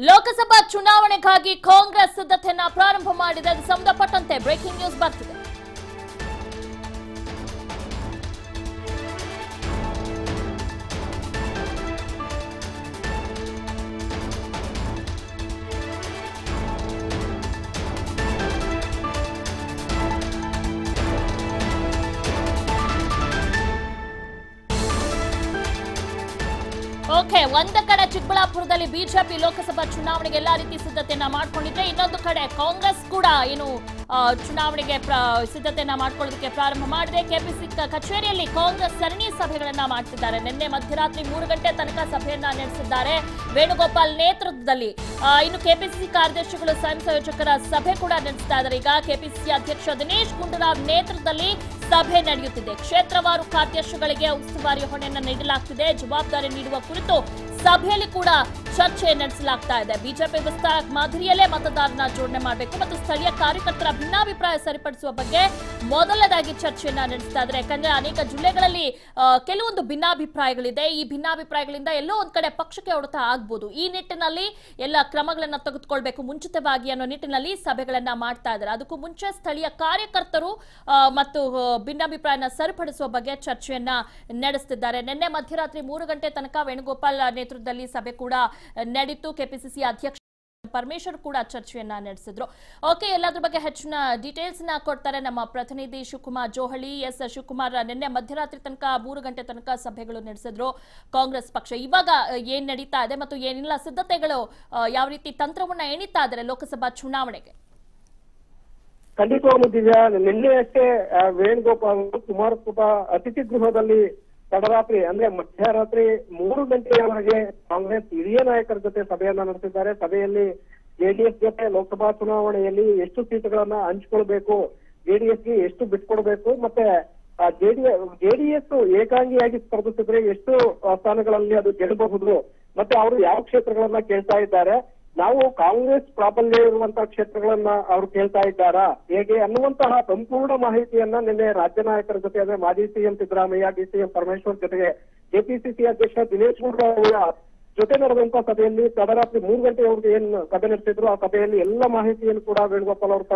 ಲೋಕಸಭಾ ಚುನಾವಣೆಗಾಗಿ ಕಾಂಗ್ರೆಸ್ ಸಿದ್ಧತೆಯನ್ನ ಪ್ರಾರಂಭ ಮಾಡಿದೆ. ಸಂಬಂಧಪಟ್ಟಂತೆ ಬ್ರೇಕಿಂಗ್ ನ್ಯೂಸ್ ಬರ್ತಿದೆ. ಓಕೆ, ಒಂದು ಕಡೆ ಚಿಕ್ಕಬಳ್ಳಾಪುರದಲ್ಲಿ ಬಿಜೆಪಿ ಲೋಕಸಭಾ ಚುನಾವಣೆಗೆ ಎಲ್ಲಾ ರೀತಿ ಸಿದ್ಧತೆಯನ್ನ ಮಾಡ್ಕೊಂಡಿದ್ರೆ ಇನ್ನೊಂದು ಕಡೆ ಕಾಂಗ್ರೆಸ್ ಕೂಡ ಏನು ಚುನಾವಣೆಗೆ ಸಿದ್ಧತೆಯನ್ನ ಮಾಡ್ಕೊಳ್ಳೋದಕ್ಕೆ ಪ್ರಾರಂಭ ಮಾಡಿದೆ. ಕೆಪಿಸಿ ಕಚೇರಿಯಲ್ಲಿ ಕಾಂಗ್ರೆಸ್ ಸರಣಿ ಸಭೆಗಳನ್ನ ಮಾಡ್ತಿದ್ದಾರೆ. ನಿನ್ನೆ ಮಧ್ಯರಾತ್ರಿ ಮೂರು ಗಂಟೆ ತನಕ ಸಭೆಯನ್ನ ನಡೆಸಿದ್ದಾರೆ ವೇಣುಗೋಪಾಲ್ ನೇತೃತ್ವದಲ್ಲಿ. ಇನ್ನು ಕೆಪಿಸಿಸಿ ಕಾರ್ಯದರ್ಶಿಗಳು ಸ್ವಯಂ ಸಂಯೋಜಕರ ಸಭೆ ಕೂಡ ನಡೆಸ್ತಾ ಇದ್ದಾರೆ. ಈಗ ಕೆಪಿಸಿಸಿ ಅಧ್ಯಕ್ಷ ದಿನೇಶ್ ಗುಂಡೂರಾವ್ ನೇತೃತ್ವದಲ್ಲಿ ಸಭೆ ನಡೆಯುತ್ತಿದೆ. ಕ್ಷೇತ್ರವಾರು ಕಾರ್ಯದರ್ಶಿಗಳಿಗೆ ಉಸ್ತುವಾರಿ ಹೊಣೆಯನ್ನು ನೀಡಲಾಗ್ತಿದೆ. ಜವಾಬ್ದಾರಿ ನೀಡುವ ಕುರಿತು ಸಭೆಯಲ್ಲಿ ಕೂಡ ಚರ್ಚೆ ನಡೆಸಲಾಗ್ತಾ ಇದೆ. ಬಿಜೆಪಿ ವಿಸ್ತಾರ ಮಾದರಿಯಲ್ಲೇ ಮತದಾರನ ಜೋಡಣೆ ಮಾಡಬೇಕು ಮತ್ತು ಸ್ಥಳೀಯ ಕಾರ್ಯಕರ್ತರ ಭಿನ್ನಾಭಿಪ್ರಾಯ ಸರಿಪಡಿಸುವ ಬಗ್ಗೆ ಮೊದಲನೇದಾಗಿ ಚರ್ಚೆಯನ್ನ ನಡೆಸ್ತಾ ಇದ್ದಾರೆ. ಯಾಕಂದ್ರೆ ಅನೇಕ ಜಿಲ್ಲೆಗಳಲ್ಲಿ ಕೆಲವೊಂದು ಭಿನ್ನಾಭಿಪ್ರಾಯಗಳಿದೆ. ಈ ಭಿನ್ನಾಭಿಪ್ರಾಯಗಳಿಂದ ಎಲ್ಲೋ ಒಂದ್ ಕಡೆ ಪಕ್ಷಕ್ಕೆ ಹೊಡೆತ ಆಗ್ಬೋದು. ಈ ನಿಟ್ಟಿನಲ್ಲಿ ಎಲ್ಲ ಕ್ರಮಗಳನ್ನ ತೆಗೆದುಕೊಳ್ಬೇಕು ಮುಂಚಿತವಾಗಿ ಅನ್ನೋ ನಿಟ್ಟಿನಲ್ಲಿ ಸಭೆಗಳನ್ನ ಮಾಡ್ತಾ ಇದ್ದಾರೆ. ಅದಕ್ಕೂ ಮುಂಚೆ ಸ್ಥಳೀಯ ಕಾರ್ಯಕರ್ತರು ಮತ್ತು ಭಿನ್ನಾಭಿಪ್ರಾಯನ ಸರಿಪಡಿಸುವ ಬಗ್ಗೆ ಚರ್ಚೆಯನ್ನ ನಡೆಸ್ತಿದ್ದಾರೆ. ನಿನ್ನೆ ಮಧ್ಯರಾತ್ರಿ ಮೂರು ಗಂಟೆ ತನಕ ವೇಣುಗೋಪಾಲ್ ನೇತೃತ್ವದಲ್ಲಿ ಸಭೆ ಕೂಡ ನಡೀತು. ಕೆಪಿಸಿಸಿ ಅಧ್ಯಕ್ಷ ಪರಮೇಶ್ವರ್ ಕೂಡ ಚರ್ಚೆಯನ್ನ ನಡೆಸಿದ್ರು. ಓಕೆ ಎಲ್ಲದ್ರ ಬಗ್ಗೆ ಹೆಚ್ಚಿನ ಡೀಟೇಲ್ಸ್ನ ಕೊಡ್ತಾರೆ ನಮ್ಮ ಪ್ರತಿನಿಧಿ ಶಿವಕುಮಾರ್ ಜೋಹಳಿ ಎಸ್ ಶಿವಕುಮಾರ್ ನಿನ್ನೆ ಮಧ್ಯರಾತ್ರಿ ತನಕ ಮೂರು ಗಂಟೆ ತನಕ ಸಭೆಗಳು ನಡೆಸಿದ್ರು ಕಾಂಗ್ರೆಸ್ ಪಕ್ಷ. ಇವಾಗ ಏನ್ ನಡೀತಾ ಇದೆ ಮತ್ತು ಏನೆಲ್ಲ ಸಿದ್ಧತೆಗಳು ಯಾವ ರೀತಿ ತಂತ್ರವನ್ನ ಎಣಿತಾ ಇದ್ದಾರೆ ಲೋಕಸಭಾ ಚುನಾವಣೆಗೆ? ಖಂಡಿತವಾಗ್ಲೂ ದಿವ್ಯಾ ನಿನ್ನೆಯಷ್ಟೇ ಆ, ವೇಣುಗೋಪಾಲ್ ಕುಮಾರಕೃಪ ಅತಿಥಿ ಗೃಹದಲ್ಲಿ ತಡರಾತ್ರಿ, ಅಂದ್ರೆ ಮಧ್ಯರಾತ್ರಿ ಮೂರು ಗಂಟೆಯವರೆಗೆ ಕಾಂಗ್ರೆಸ್ ಹಿರಿಯ ನಾಯಕರ ಜೊತೆ ಸಭೆಯನ್ನ ನಡೆಸಿದ್ದಾರೆ. ಸಭೆಯಲ್ಲಿ ಜೆಡಿಎಸ್ ಜೊತೆ ಲೋಕಸಭಾ ಚುನಾವಣೆಯಲ್ಲಿ ಎಷ್ಟು ಸೀಟುಗಳನ್ನ ಹಂಚ್ಕೊಳ್ಬೇಕು ಜೆಡಿಎಸ್ಗೆ ಎಷ್ಟು ಬಿಟ್ಕೊಡ್ಬೇಕು, ಮತ್ತೆ ಜೆಡಿಎಸ್ ಜೆಡಿಎಸ್ ಏಕಾಂಗಿಯಾಗಿ ಸ್ಪರ್ಧಿಸಿದ್ರೆ ಎಷ್ಟು ಸ್ಥಾನಗಳಲ್ಲಿ ಅದು ಗೆಲ್ಲಬಹುದು, ಮತ್ತೆ ಅವರು ಯಾವ ಕ್ಷೇತ್ರಗಳನ್ನ ಕೇಳ್ತಾ ಇದ್ದಾರೆ. ನಾವು ಕಾಂಗ್ರೆಸ್ ಪ್ರಾಬಲ್ಯ ಇರುವಂತಹ ಕ್ಷೇತ್ರಗಳನ್ನ ಅವರು ಕೇಳ್ತಾ ಇದ್ದಾರಾ? ಹೇಗೆ ಅನ್ನುವಂತಹ ಸಂಪೂರ್ಣ ಮಾಹಿತಿಯನ್ನ ನಿನ್ನೆ ರಾಜ್ಯ ನಾಯಕರ ಜೊತೆ ಅಂದ್ರೆ ಮಾಜಿ ಸಿಎಂ ಸಿದ್ದರಾಮಯ್ಯ ಡಿಸಿಎಂ ಪರಮೇಶ್ವರ್ ಜೊತೆಗೆ ಕೆಪಿಸಿಸಿ ಅಧ್ಯಕ್ಷ ದಿನೇಶ್ ಗುಂಡೂರಾವ್ ಜೊತೆ ನಡೆದಂತಹ ಸಭೆಯಲ್ಲಿ ತಡರಾತ್ರಿ ಮೂರು ಗಂಟೆವರೆಗೆ ಏನ್ ಸಭೆ ನಡೆಸಿದ್ರು, ಆ ಸಭೆಯಲ್ಲಿ ಎಲ್ಲ ಮಾಹಿತಿಯನ್ನು ಕೂಡ ವೇಣುಗೋಪಾಲ್ ಅವರು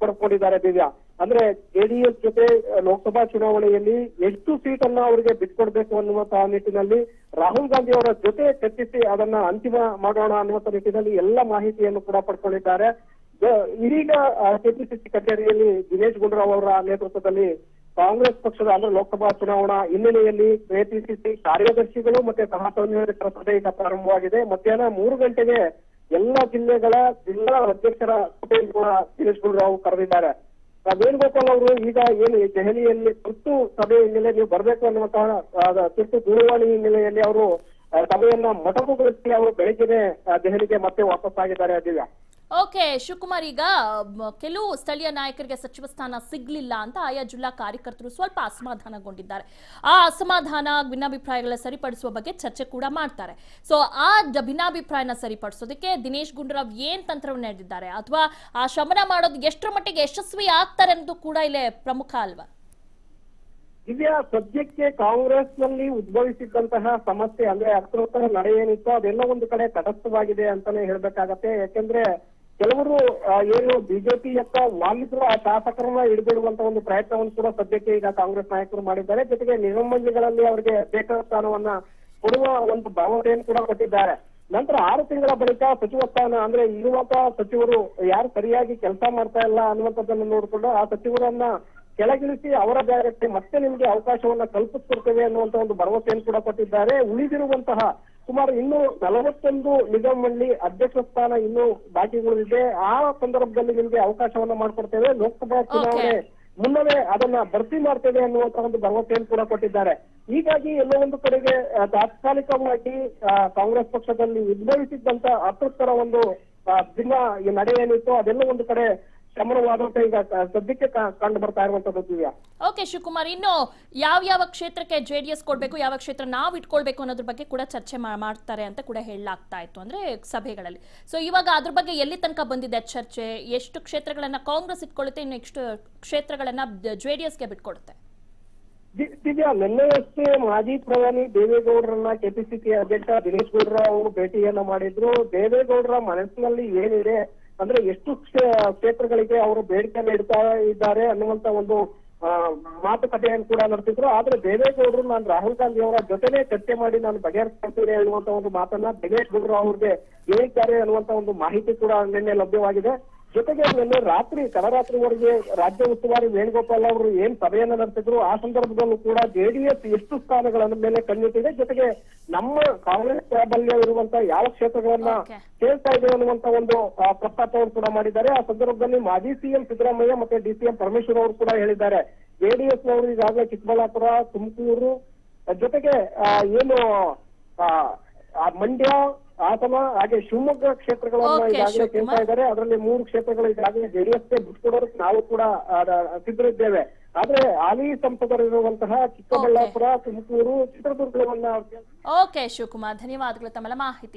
ಪಡ್ಕೊಂಡಿದ್ದಾರೆ ದಿವ್ಯಾ. ಅಂದ್ರೆ ಜೆಡಿಎಸ್ ಜೊತೆ ಲೋಕಸಭಾ ಚುನಾವಣೆಯಲ್ಲಿ ಎಷ್ಟು ಸೀಟ್ ಅನ್ನ ಅವರಿಗೆ ಬಿಟ್ಕೊಡ್ಬೇಕು ಅನ್ನುವಂತಹ ನಿಟ್ಟಿನಲ್ಲಿ ರಾಹುಲ್ ಗಾಂಧಿ ಅವರ ಜೊತೆ ಚರ್ಚಿಸಿ ಅದನ್ನ ಅಂತಿಮ ಮಾಡೋಣ ಅನ್ನುವಂತ ನಿಟ್ಟಿನಲ್ಲಿ ಎಲ್ಲ ಮಾಹಿತಿಯನ್ನು ಕೂಡ ಪಡ್ಕೊಂಡಿದ್ದಾರೆ. ಇದೀಗ ಕೆಪಿಸಿಸಿ ಕಚೇರಿಯಲ್ಲಿ ದಿನೇಶ್ ಗುಂಡೂರಾವ್ ಅವರ ನೇತೃತ್ವದಲ್ಲಿ ಕಾಂಗ್ರೆಸ್ ಪಕ್ಷದ, ಅಂದ್ರೆ ಲೋಕಸಭಾ ಚುನಾವಣಾ ಹಿನ್ನೆಲೆಯಲ್ಲಿ ಕೆಪಿಸಿಸಿ ಕಾರ್ಯದರ್ಶಿಗಳು ಮತ್ತೆ ಸಹ ಸಂಯೋಜಕರ ಸಭೆ ಈಗ ಪ್ರಾರಂಭವಾಗಿದೆ. ಮಧ್ಯಾಹ್ನ ಮೂರು ಗಂಟೆಗೆ ಎಲ್ಲ ಜಿಲ್ಲೆಗಳ ಜಿಲ್ಲಾ ಅಧ್ಯಕ್ಷರ ಸಭೆಯನ್ನು ಕೂಡ ದಿನೇಶ್ ಗುಂಡೂರಾವ್ ಕರೆದಿದ್ದಾರೆ. ವೇಣುಗೋಪಾಲ್ ಅವರು, ಈಗ ಏನು ದೆಹಲಿಯಲ್ಲಿ ತುರ್ತು ಸಭೆ ಹಿನ್ನೆಲೆ ನೀವು ಬರಬೇಕು ಅನ್ನುವಂತಹ ತುರ್ತು ದೂರವಾಣಿ ಹಿನ್ನೆಲೆಯಲ್ಲಿ ಅವರು ಸಭೆಯನ್ನ ಮೊಟಕುಗೊಳಿಸಿ ಅವರು ಬೆಳಗ್ಗೆನೆ ದೆಹಲಿಗೆ ಮತ್ತೆ ವಾಪಸ್ ಆಗಿದ್ದಾರೆ ದಿವ್ಯಾ ಓಕೆ, ಶಿವಕುಮಾರ್ ಈಗ ಕೆಲವು ಸ್ಥಳೀಯ ನಾಯಕರಿಗೆ ಸಚಿವ ಸ್ಥಾನ ಸಿಗ್ಲಿಲ್ಲ ಅಂತ ಆಯಾ ಜಿಲ್ಲಾ ಕಾರ್ಯಕರ್ತರು ಸ್ವಲ್ಪ ಅಸಮಾಧಾನಗೊಂಡಿದ್ದಾರೆ. ಆ ಅಸಮಾಧಾನ, ಭಿನ್ನಾಭಿಪ್ರಾಯಗಳ ಸರಿಪಡಿಸುವ ಬಗ್ಗೆ ಚರ್ಚೆ ಕೂಡ ಮಾಡ್ತಾರೆ. ಸೊ ಆ ಭಿನ್ನಾಭಿಪ್ರಾಯನ ಸರಿಪಡಿಸೋದಕ್ಕೆ ದಿನೇಶ್ ಗುಂಡೂರಾವ್ ಏನ್ ತಂತ್ರವನ್ನು ನಡೆದಿದ್ದಾರೆ ಅಥವಾ ಆ ಶಮನ ಮಾಡೋದು ಎಷ್ಟರ ಮಟ್ಟಿಗೆ ಯಶಸ್ವಿ ಆಗ್ತಾರೆ ಅನ್ನೋದು ಕೂಡ ಇಲ್ಲೇ ಪ್ರಮುಖ ಅಲ್ವಾ? ದಿವ್ಯಾ ಸದ್ಯಕ್ಕೆ ಕಾಂಗ್ರೆಸ್ನಲ್ಲಿ ಉದ್ಭವಿಸಿದ್ದಂತಹ ಸಮಸ್ಯೆ ಅಂದ್ರೆ ಅತೃಪ್ತರ ನಡೆ ಏನಿತ್ತು ಅದೆಲ್ಲ ಒಂದು ಕಡೆ ತಟಸ್ಥವಾಗಿದೆ ಅಂತಾನೆ ಹೇಳ್ಬೇಕಾಗತ್ತೆ. ಯಾಕೆಂದ್ರೆ ಕೆಲವರು ಏನು ಬಿಜೆಪಿಯತ್ತ ವಾಲಿದ್ರು ಆ ಶಾಸಕರನ್ನ ಹಿಡಿದಿಡುವಂತ ಒಂದು ಪ್ರಯತ್ನವನ್ನು ಕೂಡ ಸದ್ಯಕ್ಕೆ ಈಗ ಕಾಂಗ್ರೆಸ್ ನಾಯಕರು ಮಾಡಿದ್ದಾರೆ. ಜೊತೆಗೆ ನಿಗಮಗಳಲ್ಲಿ ಅವರಿಗೆ ಬೇಕಾದ ಸ್ಥಾನವನ್ನ ಕೊಡುವ ಒಂದು ಭರವಸೆಯನ್ನು ಕೂಡ ಕೊಟ್ಟಿದ್ದಾರೆ. ನಂತರ ಆರು ತಿಂಗಳ ಬಳಿಕ ಸಚಿವ ಸ್ಥಾನ ಅಂದ್ರೆ ಇರುವಂತಹ ಸಚಿವರು ಯಾರು ಸರಿಯಾಗಿ ಕೆಲಸ ಮಾಡ್ತಾ ಇಲ್ಲ ಅನ್ನುವಂಥದ್ದನ್ನು ನೋಡಿಕೊಂಡು ಆ ಸಚಿವರನ್ನ ಕೆಳಗಿಳಿಸಿ ಅವರ ಜಾಗಕ್ಕೆ ಮತ್ತೆ ನಿಮಗೆ ಅವಕಾಶವನ್ನ ಕಲ್ಪಿಸ್ಕೊಡ್ತೇವೆ ಅನ್ನುವಂತ ಒಂದು ಭರವಸೆಯನ್ನು ಕೂಡ ಕೊಟ್ಟಿದ್ದಾರೆ. ಉಳಿದಿರುವಂತಹ ಸುಮಾರು ಇನ್ನೂ ನಲವತ್ತೊಂದು ನಿಗಮ ಮಂಡಳಿ ಅಧ್ಯಕ್ಷ ಸ್ಥಾನ ಇನ್ನೂ ಬಾಕಿ ಉಳಿದಿದೆ. ಆ ಸಂದರ್ಭದಲ್ಲಿ ನಿಮಗೆ ಅವಕಾಶವನ್ನ ಮಾಡ್ಕೊಡ್ತೇವೆ. ಲೋಕಸಭಾ ಚುನಾವಣೆ ಮುನ್ನವೇ ಅದನ್ನ ಭರ್ತಿ ಮಾಡ್ತೇವೆ ಅನ್ನುವಂತ ಒಂದು ಭರವಸೆಯನ್ನು ಕೂಡ ಕೊಟ್ಟಿದ್ದಾರೆ. ಹೀಗಾಗಿ ಎಲ್ಲೋ ಒಂದು ಕಡೆಗೆ ತಾತ್ಕಾಲಿಕವಾಗಿ ಕಾಂಗ್ರೆಸ್ ಪಕ್ಷದಲ್ಲಿ ಉದ್ಭವಿಸಿದ್ದಂತ ಅತೃಪ್ತರ ಒಂದು ಭಿನ್ನ ಈ ನಡೆ ಏನಿತ್ತು ಅದೆಲ್ಲ ಒಂದು ಕಡೆ ಶಮನವಾದಂತ ಈಗ ಸದ್ಯಕ್ಕೆ ಕಂಡು ಬರ್ತಾ ಇರುವಂತದ್ದು ದಿವ್ಯಾ. ಓಕೆ ಶಿವಕುಮಾರ್ ಇನ್ನು ಯಾವ ಯಾವ ಕ್ಷೇತ್ರಕ್ಕೆ ಜೆ ಡಿ ಎಸ್ ಕೊಡಬೇಕು ಯಾವ ಕ್ಷೇತ್ರ ನಾವು ಇಟ್ಕೊಳ್ಬೇಕು ಅನ್ನೋದ್ರ ಬಗ್ಗೆ ಕೂಡ ಚರ್ಚೆ ಮಾಡ್ತಾರೆ ಅಂತ ಕೂಡ ಹೇಳಲಾಗ್ತಾ ಇತ್ತು ಅಂದ್ರೆ ಸಭೆಗಳಲ್ಲಿ. ಸೊ ಇವಾಗ ಅದ್ರ ಬಗ್ಗೆ ಎಲ್ಲಿ ತನಕ ಬಂದಿದೆ ಚರ್ಚೆ? ಎಷ್ಟು ಕ್ಷೇತ್ರಗಳನ್ನ ಕಾಂಗ್ರೆಸ್ ಇಟ್ಕೊಳ್ಳುತ್ತೆ ಇನ್ನು ಎಷ್ಟು ಕ್ಷೇತ್ರಗಳನ್ನ ಜೆ ಡಿ ಎಸ್ಗೆ ಬಿಟ್ಕೊಡುತ್ತೆ? ದಿವ್ಯಾ ನಿನ್ನೆಯಷ್ಟೇ ಮಾಜಿ ಪ್ರಧಾನಿ ದೇವೇಗೌಡರನ್ನ ಕೆಪಿಸಿಸಿ ಅಧ್ಯಕ್ಷ ದಿನೇಶ್ ಗೌಡರ ಅವರು ಭೇಟಿಯನ್ನ ಮಾಡಿದ್ರು. ದೇವೇಗೌಡರ ಮನಸ್ಸಿನಲ್ಲಿ ಏನಿದೆ? ಅಂದ್ರೆ ಎಷ್ಟು ಕ್ಷೇ- ಕ್ಷೇತ್ರಗಳಿಗೆ ಅವರು ಬೇಡಿಕೆ ಇಡ್ತಾ ಇದ್ದಾರೆ ಅನ್ನುವಂತ ಒಂದು ಮಾತುಕತೆಯನ್ನು ಕೂಡ ನಡೆಸಿದ್ರು. ಆದ್ರೆ ದೇವೇಗೌಡರು ನಾನು ರಾಹುಲ್ ಗಾಂಧಿ ಅವರ ಜೊತೆನೆ ಚರ್ಚೆ ಮಾಡಿ ನಾನು ಬಗೆಹರಿಸ್ಕೊಳ್ತೀನಿ ಅನ್ನುವಂತ ಒಂದು ಮಾತನ್ನ ದಿನೇಶ್ ಗೌಡರು ಅವ್ರಿಗೆ ಹೇಳಿದ್ದಾರೆ ಅನ್ನುವಂತ ಒಂದು ಮಾಹಿತಿ ಕೂಡ ನಿನ್ನೆ ಲಭ್ಯವಾಗಿದೆ. ಜೊತೆಗೆ ನಿನ್ನೆ ರಾತ್ರಿ ತಡರಾತ್ರಿವರೆಗೆ ರಾಜ್ಯ ಉಸ್ತುವಾರಿ ವೇಣುಗೋಪಾಲ್ ಅವರು ಏನ್ ಸಭೆಯನ್ನ ನಡೆಸಿದ್ರು ಆ ಸಂದರ್ಭದಲ್ಲೂ ಕೂಡ ಜೆಡಿಎಸ್ ಎಷ್ಟು ಸ್ಥಾನಗಳ ಮೇಲೆ ಕಣ್ಣಿಟ್ಟಿದೆ. ಜೊತೆಗೆ ನಮ್ಮ ಕಾಂಗ್ರೆಸ್ ಪ್ರಾಬಲ್ಯ ಇರುವಂತ ಯಾವ ಕ್ಷೇತ್ರಗಳನ್ನ. ಕೇಳ್ತಾ ಇದೆ ಅನ್ನುವಂತ ಒಂದು ಪ್ರಸ್ತಾಪವನ್ನು ಕೂಡ ಮಾಡಿದ್ದಾರೆ. ಆ ಸಂದರ್ಭದಲ್ಲಿ ಮಾಜಿ ಸಿಎಂ ಸಿದ್ದರಾಮಯ್ಯ ಮತ್ತೆ ಡಿಸಿಎಂ ಪರಮೇಶ್ವರ್ ಅವರು ಕೂಡ ಹೇಳಿದ್ದಾರೆ. ಜೆಡಿಎಸ್ ನವರು ಈಗಾಗಲೇ ಚಿಕ್ಕಬಳ್ಳಾಪುರ ತುಮಕೂರು ಜೊತೆಗೆ ಆ, ಏನು ಮಂಡ್ಯ ಹಾಸನ ಹಾಗೆ ಶಿವಮೊಗ್ಗ ಕ್ಷೇತ್ರಗಳನ್ನ ಈಗಾಗಲೇ. ಕೇಳ್ತಾ ಇದ್ದಾರೆ. ಅದರಲ್ಲಿ ಮೂರು ಕ್ಷೇತ್ರಗಳು ಈಗಾಗಲೇ ಜೆಡಿಎಸ್ಗೆ ಬಿಟ್ಕೊಡೋದಕ್ಕೆ ನಾವು ಕೂಡ ಸಿದ್ಧರಿದ್ದೇವೆ. ಆದ್ರೆ ಹಾಲಿ ಸಂಸದರಿರುವಂತಹ ಚಿಕ್ಕಬಳ್ಳಾಪುರ ತುಮಕೂರು ಚಿತ್ರದುರ್ಗವನ್ನ ಓಕೆ ಶಿವಕುಮಾರ್. ಧನ್ಯವಾದಗಳು ತಮ್ಮ ಮಾಹಿತಿ.